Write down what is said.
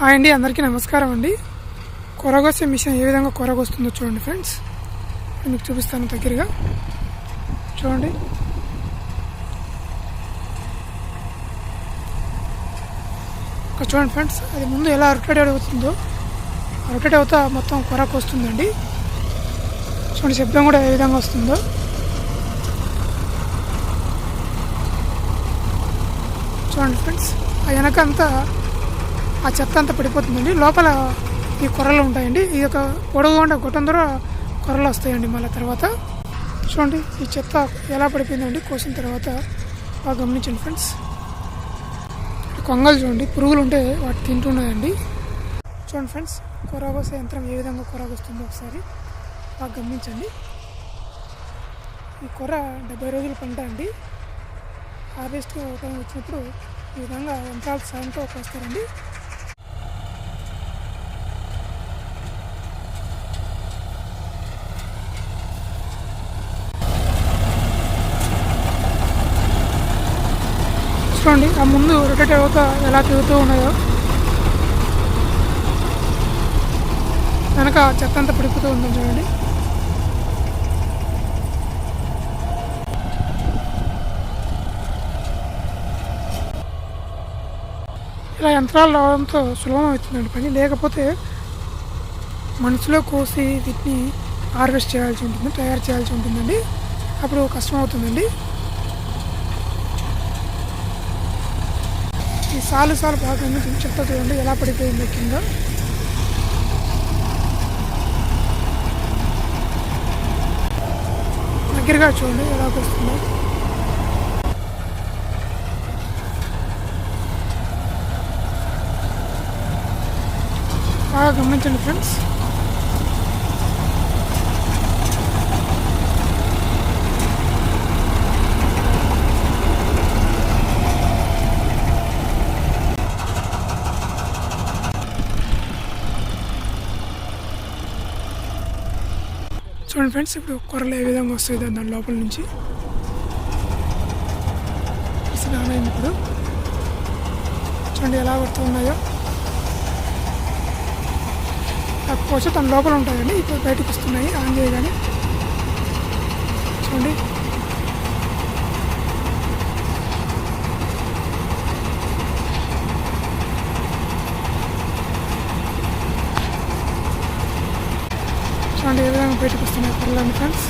Hi అండి అందరికీ నమస్కారం అండి. కొరగొసే మిషన్ ఏ విధంగా కొరగొస్తుందో చూడండి ఫ్రెండ్స్. నేను మీకు చూపిస్తాను దగ్గరగా. చూడండి. ఒక చూడండి ఫ్రెండ్స్ అది ముందు ఎలా రొటేట్ అవుతుందో. రొటేట్ అవుతా మొత్తం కొరకు వస్తుందండి. చూడండి శబ్దం కూడా ఏ విధంగా వస్తుందో. చూడండి ఫ్రెండ్స్ ఆ వెనకంతా ఆ చెత్త అంతా పడిపోతుందండి. లోపల ఈ కొర్రలు ఉంటాయండి. ఈ యొక్క పొడవు ఉండే గొట్టం ద్వారా కొర్రలు వస్తాయండి మళ్ళీ తర్వాత. చూడండి ఈ చెత్త ఎలా పడిపోయిందండి? కోసిన తర్వాత బాగా గమనించండి ఫ్రెండ్స్. కొంగలు చూడండి పురుగులు ఉంటే వాటి తింటున్నాయండి. చూడండి ఫ్రెండ్స్ కొరగోసే యంత్రం ఏ విధంగా కొరగొస్తుందో ఒకసారి బాగా గమనించండి. ఈ కొర డెబ్బై రోజుల పంట అండి. హార్వెస్ట్ టైం వచ్చినప్పుడు ఈ విధంగా యంత్రాల సాయంతో కోస్తారండి. చూడండి ఆ ముందు రొటేట్ అవుతా ఎలా తిరుగుతూ ఉన్నాయో. వెనక చెత్త అంతా పిడుపుతూ ఉందని చూడండి. ఇలా యంత్రాలు రావడంతో సులభం అవుతుందండి పని. లేకపోతే మనసులో కోసి వీటిని హార్వెస్ట్ చేయాల్సి ఉంటుంది తయారు చేయాల్సి ఉంటుందండి. అప్పుడు కష్టం అవుతుందండి. ఈ సాలు సాలు బాగా గమనించండి చెత్త చూడండి ఎలా పడిపోయింది కింద. దగ్గరగా చూడండి ఎలా వస్తుందో బాగా గమనించండి ఫ్రెండ్స్. చూడండి ఫ్రెండ్స్ ఇప్పుడు కొరలు ఏ విధంగా వస్తుంది దాని లోపల నుంచి. స్నానం అయింది ఇప్పుడు? చూడండి ఎలా పడుతున్నాయో కాకపోతే తన లోపల ఉంటాయండి ఇప్పుడు బయటకు వస్తున్నాయి ఆన్ చేయగానే. చూడండి. చూడండి ఏ విధంగా బయటకు వస్తున్నాయి పిల్లలు ఫ్రెండ్స్